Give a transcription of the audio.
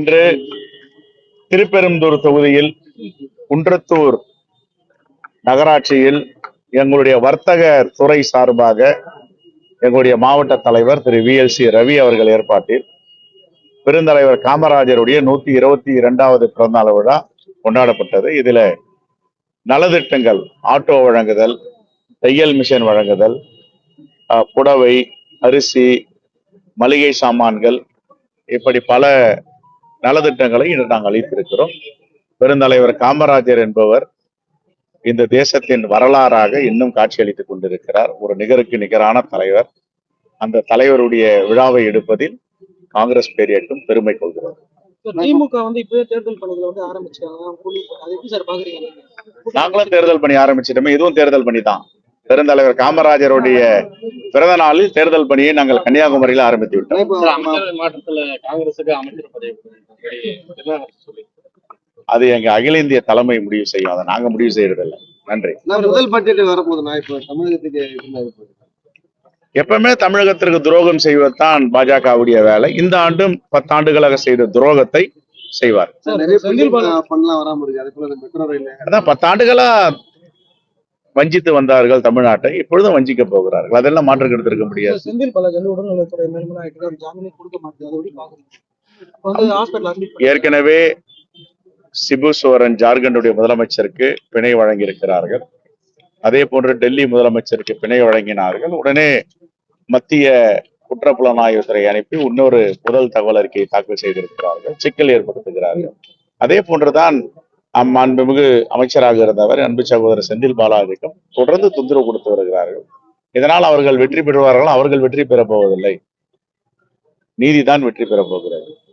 இன்று திருப்பெரும்புதூர் தொகுதியில் குன்றத்தூர் நகராட்சியில் எங்களுடைய வர்த்தக துறை சார்பாக எங்களுடைய மாவட்ட தலைவர் திரு வி எல் சி ரவி அவர்கள் ஏற்பாட்டில் பெருந்தலைவர் காமராஜருடைய நூத்தி இருபத்தி இரண்டாவது பிறந்தநாள் விழா கொண்டாடப்பட்டது. இதுல நலத்திட்டங்கள் ஆட்டோ வழங்குதல் தையல் மிஷின் வழங்குதல் புடவை அரிசி மளிகை சாமான்கள் இப்படி பல நலத்திட்டங்களை இன்று நாங்கள் அளித்திருக்கிறோம் பெருந்தலைவர் காமராஜர் என்பவர் இந்த தேசத்தின் வரலாறாக இன்னும் காட்சியளித்துக் கொண்டிருக்கிறார். ஒரு நிகருக்கு நிகரான தலைவர். அந்த தலைவருடைய விழாவை எடுப்பதில் காங்கிரஸ் பேரியக்கம் பெருமை கொள்கிறது. திமுக வந்து இப்பவே தேர்தல் பணிகளை வந்து? நாங்களும் தேர்தல் பணி ஆரம்பிச்சிட்டோமே. இதுவும் தேர்தல் பணி தான் பெருந்தலைவர் காமராஜருடைய பிறந்த நாளில் தேர்தல் பணியை நாங்கள் கன்னியாகுமரியில் ஆரம்பித்து விட்டோம். அது எங்க அகில இந்திய தலைமை முடிவு செய்யும். அதை நாங்க முடிவு செய்யறதில்லை. நன்றி. நான் முதல் பட்ஜெட் வரப்போகுதுண்ணா இப்போ தமிழகத்துக்கு? எப்பவுமே தமிழகத்திற்கு துரோகம் செய்வதுதான் பாஜகவுடைய வேலை. இந்த ஆண்டும் பத்தாண்டுகளாக செய்த துரோகத்தை செய்வார். அதான் பத்தாண்டுகளா வஞ்சித்து வந்தார்கள் தமிழ்நாட்டை இப்பொழுதும் வஞ்சிக்க போகிறார்கள். அதெல்லாம் மாற்று கருத்து இருக்க முடியாது செந்தில் பாலாஜி வந்து உடல்நலத்துறை ஜாமீனே கொடுக்க ஏற்கனவே சிபு சோரன் ஜார்க்கண்டுடைய முதலமைச்சருக்கு பிணை வழங்கி இருக்கிறார்கள் அதே போன்று டெல்லி முதலமைச்சருக்கு பிணை வழங்கினார்கள். உடனே மத்திய குற்றப்புலனாய்வுத்துறை அனுப்பி இன்னொரு முதல் தகவல் அறிக்கையை தாக்கல் செய்திருக்கிறார்கள். சிக்கல் ஏற்படுத்துகிறார்கள். அதே போன்றுதான் அம் அன்புமிகு அமைச்சராக இருந்தவர் அன்பு சகோதரர் செந்தில் பாலாஜிக்கும் தொடர்ந்து தொந்தரவு கொடுத்து வருகிறார்கள். இதனால் அவர்கள் வெற்றி பெறுவார்கள்? அவர்கள் வெற்றி பெறப் போவதில்லை. நீதிதான் வெற்றி பெறப் போகிறது.